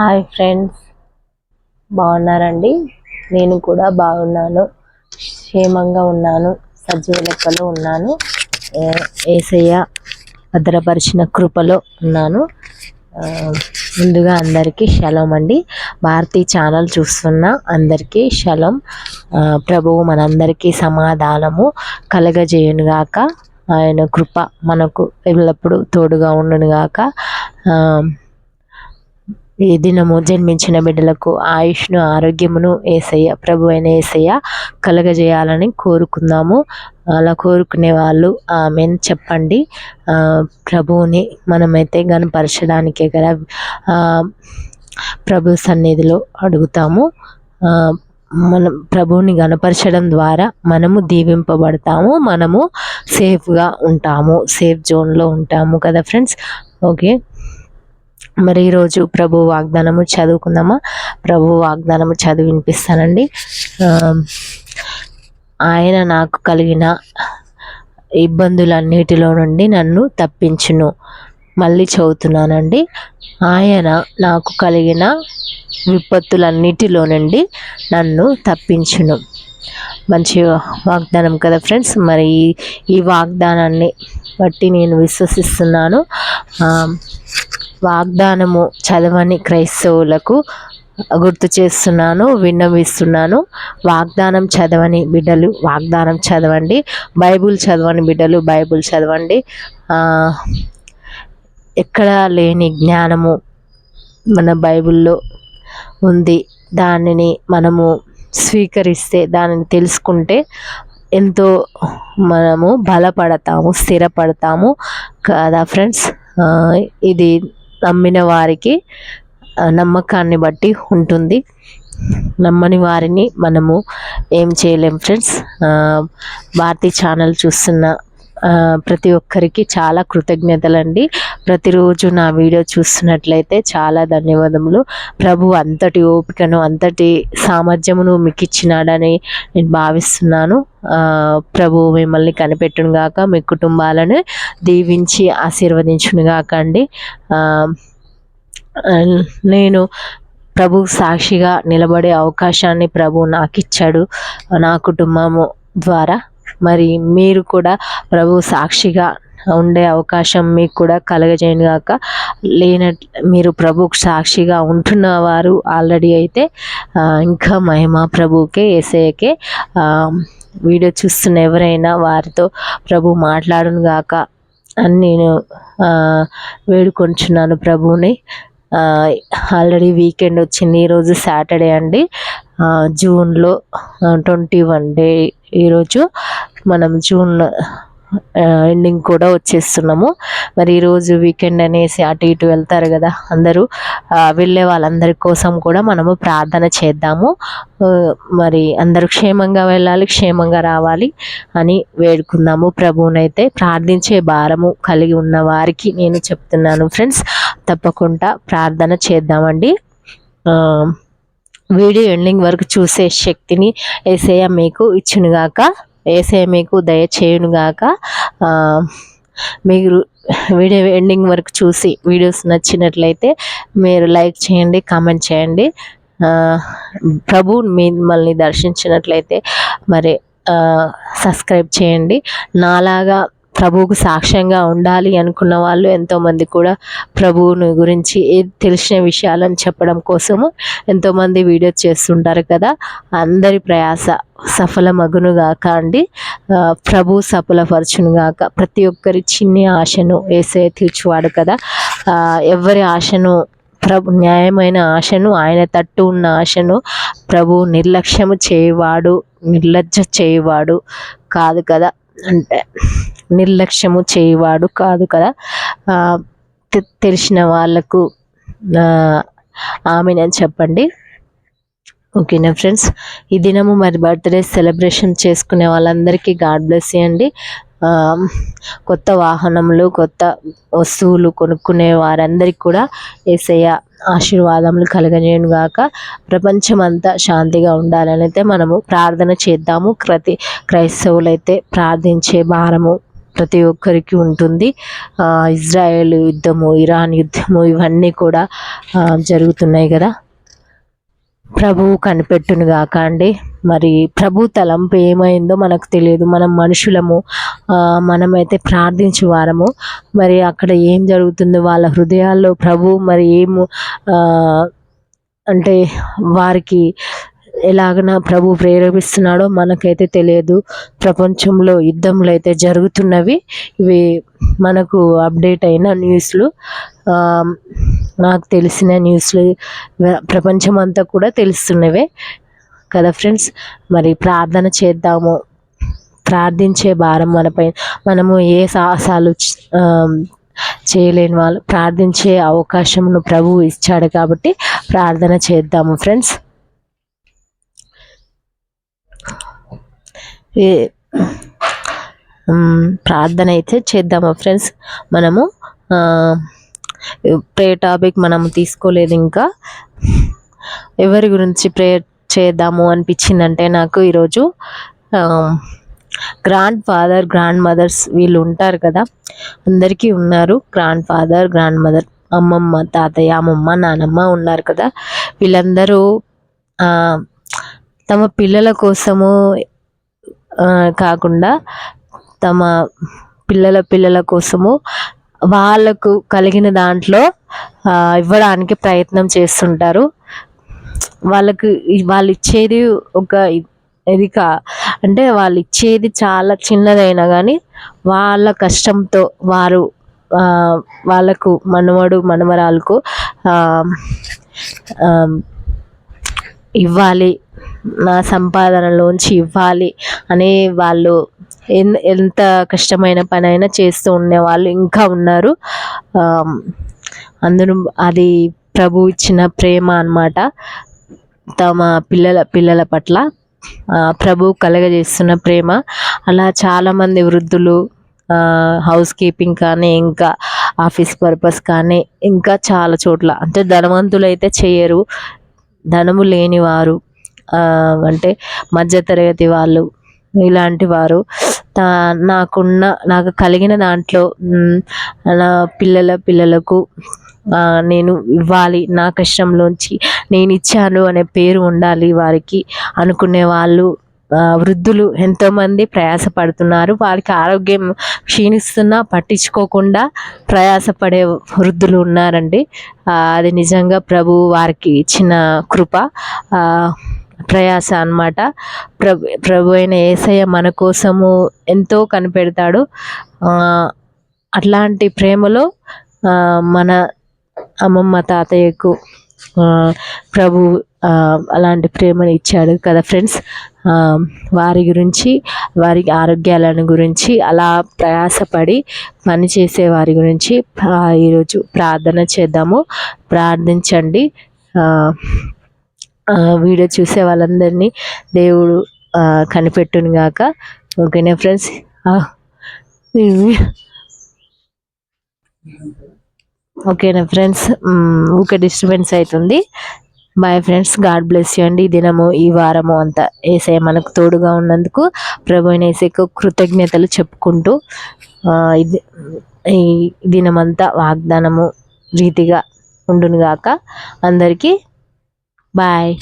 Hi friends. బాగున్నారండి? నేను కూడా బాగున్నాను. క్షేమంగా ఉన్నాను. సజీవ లెక్కలో ఉన్నాను. ఏసయ్య భద్రపరిచిన కృపలో ఉన్నాను. ముందుగా అందరికీ శలం అండి. భారతీ ఛానల్ చూస్తున్న అందరికీ శలం ప్రభువు మనందరికీ సమాధానము కలగజేయునుగాక. ఆయన కృప మనకు ఎల్లప్పుడూ తోడుగా ఉండునుగాక. ఈ దినము జన్మించిన బిడ్డలకు ఆయుష్ను ఆరోగ్యమును ఏసయ్య ప్రభు అయిన ఏసయ్య కలగజేయాలని కోరుకుందాము. అలా కోరుకునే వాళ్ళు ఆమె చెప్పండి. ప్రభువుని మనమైతే గనపరచడానికే కదా ప్రభు సన్నిధిలో అడుగుతాము. మనం ప్రభువుని గనపరచడం ద్వారా మనము దీవింపబడతాము మనము సేఫ్గా ఉంటాము సేఫ్ జోన్లో ఉంటాము కదా ఫ్రెండ్స్. ఓకే. మరి ఈరోజు ప్రభు వాగ్దానము చదువుకుందామా? ప్రభు వాగ్దానము చదివి వినిపిస్తానండి. ఆయన నాకు కలిగిన ఇబ్బందులన్నిటిలో నుండి నన్ను తప్పించును. మళ్ళీ చదువుతున్నానండి. ఆయన నాకు కలిగిన విపత్తులన్నిటిలో నుండి నన్ను తప్పించును. మంచి వాగ్దానం కదా ఫ్రెండ్స్? మరి ఈ- వాగ్దానాన్ని బట్టి నేను విశ్వసిస్తున్నాను. వాగ్దానము చదవని క్రైస్తవులకు గుర్తు చేస్తున్నాను విన్నవిస్తున్నాను. వాగ్దానం చదవని బిడ్డలు వాగ్దానం చదవండి. బైబుల్ చదవని బిడ్డలు బైబుల్ చదవండి. ఎక్కడా లేని జ్ఞానము మన బైబిల్లో ఉంది. దానిని మనము స్వీకరిస్తే దానిని తెలుసుకుంటే ఎంతో మనము బలపడతాము స్థిరపడతాము. కదా ఫ్రెండ్స్? ఇది నమ్మిన వారికి నమ్మకాన్ని బట్టి ఉంటుంది. నమ్మని వారిని మనము ఏం చేయలేం ఫ్రెండ్స్. భారతీ ఛానల్ చూస్తున్న ప్రతి ఒక్కరికి చాలా కృతజ్ఞతలండి. ప్రతిరోజు నా వీడియో చూస్తున్నట్లయితే చాలా ధన్యవాదములు. ప్రభు అంతటి ఓపికను అంతటి సామర్థ్యమును మీకు ఇచ్చినాడని నేను భావిస్తున్నాను. ప్రభు మిమ్మల్ని కనిపెట్టును గాక మీ కుటుంబాలను దీవించి ఆశీర్వదించును గాక అండి నేను ప్రభు సాక్షిగా నిలబడే అవకాశాన్ని ప్రభు నాకు ఇచ్చాడు నా కుటుంబము ద్వారా. మరి మీరు కూడా ప్రభు సాక్షిగా ఉండే అవకాశం మీకు కూడా కలగజేయండి కాక లేనట్ మీరు ప్రభుకు సాక్షిగా ఉంటున్న వారు ఆల్రెడీ అయితే ఇంకా మహిమ ప్రభుకే ఏసయ్యకే వీడియో చూస్తున్న ఎవరైనా వారితో ప్రభు మాట్లాడును గాక అని నేను వేడుకొంటున్నాను వేడుకొంచున్నాను ప్రభువుని. ఆల్రెడీ వీకెండ్ వచ్చింది. ఈరోజు సాటర్డే అండి. జూన్లో ట్వంటీ వన్ డే ఈరోజు మనం జూన్ ఎండింగ్ కూడా వచ్చేస్తున్నాము. మరి ఈరోజు వీకెండ్ అనేసి అటు ఇటు వెళ్తారు కదా అందరూ వెళ్ళే వాళ్ళందరి కోసం కూడా మనము ప్రార్థన చేద్దాము. మరి అందరూ క్షేమంగా వెళ్ళాలి క్షేమంగా రావాలి అని వేడుకుందాము. ప్రభువునైతే ప్రార్థించే భారము కలిగి ఉన్న వారికి నేను చెప్తున్నాను ఫ్రెండ్స్ తప్పకుండా ప్రార్థన చేద్దామండి. వీడియో ఎండింగ్ వరకు చూసే శక్తిని ఏసయ్య మీకు ఇచ్చునుగాక. ఏసే మీకు దయచేయునుగాక. మీరు వీడియో ఎండింగ్ వరకు చూసి వీడియోస్ నచ్చినట్లయితే మీరు లైక్ చేయండి కామెంట్ చేయండి. ప్రభు మిమ్మల్ని దర్శించినట్లయితే మరి సబ్స్క్రైబ్ చేయండి. నాలాగా ప్రభువుకు సాక్ష్యంగా ఉండాలి అనుకున్న వాళ్ళు ఎంతోమంది కూడా ప్రభువుని గురించి తెలిసిన విషయాలను చెప్పడం కోసము ఎంతోమంది వీడియో చేస్తుంటారు కదా. అందరి ప్రయాస సఫలమగునుగాక అండి. ప్రభు సఫలపరచును గాక ప్రతి ఒక్కరి చిన్ని ఆశను వేసే తీర్చువాడు కదా. ఎవరి ఆశను ప్రభు న్యాయమైన ఆశను ఆయన తట్టు ఉన్న ఆశను ప్రభు నిర్లక్ష్యము చేయవాడు నిర్లజ్జ చేయవాడు కాదు కదా. అంటే నిర్లక్ష్యము చేయవాడు కాదు కదా. తెలిసిన వాళ్ళకు ఆమెనని చెప్పండి. ఓకేనా ఫ్రెండ్స్? ఈ దినము మరి బర్త్డే సెలబ్రేషన్ చేసుకునే వాళ్ళందరికీ గాడ్ బ్లెస్ అండి కొత్త వాహనములు కొత్త వస్తువులు కొనుక్కునే వారందరికీ కూడా ఏసయ్య ఆశీర్వాదములు కలగజేయను గాక. ప్రపంచమంతా శాంతిగా ఉండాలని అయితే మనము ప్రార్థన చేద్దాము. క్రతి క్రైస్తవులైతే ప్రార్థించే భారము ప్రతి ఒక్కరికి ఉంటుంది. ఇజ్రాయెల్ యుద్ధము ఇరాన్ యుద్ధము ఇవన్నీ కూడా జరుగుతున్నాయి కదా. ప్రభువు కనిపెట్టును గాక అండి. మరి ప్రభు తలంపు ఏమైందో మనకు తెలియదు. మనం మనుషులము మనమైతే ప్రార్థించే వారము. మరి అక్కడ ఏం జరుగుతుందో? వాళ్ళ హృదయాల్లో ప్రభు మరి ఏము అంటే వారికి ఎలాగన ప్రభు ప్రేరేపిస్తున్నాడో మనకైతే తెలియదు. ప్రపంచంలో యుద్ధములు అయితే జరుగుతున్నవి. ఇవి మనకు అప్డేట్ అయిన న్యూస్లు. నాకు తెలిసిన న్యూస్లు ప్రపంచం అంతా కూడా తెలుస్తున్నవే. కదా ఫ్రెండ్స్? మరి ప్రార్థన చేద్దాము. ప్రార్థించే భారం మనపై మనము ఏ సాహసాలు చేయలేని వాళ్ళు ప్రార్థించే అవకాశమును ప్రభువు ఇచ్చాడు కాబట్టి ప్రార్థన చేద్దాము ఫ్రెండ్స్. ప్రార్థన అయితే చేద్దాము ఫ్రెండ్స్? మనము ప్రే టాపిక్ మనం తీసుకోలేదు ఇంకా. ఎవరి గురించి ప్రేయర్ చేద్దాము అనిపించిందంటే నాకు ఈరోజు గ్రాండ్ ఫాదర్ గ్రాండ్ మదర్స్ వీళ్ళు ఉంటారు కదా. అందరికీ ఉన్నారు. గ్రాండ్ ఫాదర్ గ్రాండ్ మదర్ అమ్మమ్మ తాతయ్య అమ్మమ్మ నానమ్మ ఉన్నారు కదా. వీళ్ళందరూ తమ పిల్లల కోసము కాకుండా తమ పిల్లల పిల్లల కోసము వాళ్ళకు కలిగిన దాంట్లో ఇవ్వడానికి ప్రయత్నం చేస్తుంటారు. వాళ్ళకు వాళ్ళు ఇచ్చేది ఒక ఇది కా అంటే వాళ్ళు ఇచ్చేది చాలా చిన్నదైనా కానీ వాళ్ళ కష్టంతో వారు వాళ్ళకు మనవడు మనవరాలకు ఇవ్వాలి. నా సంపాదనలోంచి ఇవ్వాలి అనే వాళ్ళు ఎంత కష్టమైన పని అయినా చేస్తూ ఉండేవాళ్ళు ఇంకా ఉన్నారు. అందరూ అది ప్రభు ఇచ్చిన ప్రేమ అనమాట తమ పిల్లల పిల్లల పట్ల ప్రభు కలగజేస్తున్న ప్రేమ. అలా చాలామంది వృద్ధులు హౌస్ కీపింగ్ కానీ ఇంకా ఆఫీస్ పర్పస్ కానీ ఇంకా చాలా చోట్ల అంటే ధనవంతులు అయితే చేయరు. ధనము లేని వారు అంటే మధ్యతరగతి వాళ్ళు ఇలాంటి వారు నాకున్న నాకు కలిగిన దాంట్లో నా పిల్లల పిల్లలకు నేను ఇవ్వాలి నా కష్టంలోంచి నేను ఇచ్చాను అనే పేరు ఉండాలి వారికి అనుకునే వాళ్ళు వృద్ధులు ఎంతోమంది ప్రయాసపడుతున్నారు. వారికి ఆరోగ్యం క్షీణిస్తున్నా పట్టించుకోకుండా ప్రయాసపడే వృద్ధులు ఉన్నారండి. అది నిజంగా ప్రభు వారికి ఇచ్చిన కృప. ప్రయాస అనమాట ప్రభు ప్రభు అయిన ఏసయ్య మన కోసము ఎంతో కనిపెడతాడు. అట్లాంటి ప్రేమలో మన అమ్మమ్మ తాతయ్యకు ప్రభు అలాంటి ప్రేమను ఇచ్చాడు కదా ఫ్రెండ్స్. వారి గురించి వారి ఆరోగ్యాలను గురించి అలా ప్రయాసపడి పనిచేసే వారి గురించి ఈరోజు ప్రార్థన చేద్దాము. ప్రార్థించండి. వీడియో చూసే వాళ్ళందరినీ దేవుడు కనిపెట్టును గాక. ఓకేనా ఫ్రెండ్స్? ఓకేనా ఫ్రెండ్స్? ఊకే డిస్టర్బెన్స్ అవుతుంది boy friends God bless you అండి. ఈ దినము ఈ వారము అంతా ఏసఐ మనకు తోడుగా ఉన్నందుకు ప్రభు ఏసైకు కృతజ్ఞతలు చెప్పుకుంటూ ఇది ఈ దినమంతా వాగ్దానము రీతిగా ఉండునుగాక అందరికీ బాయ్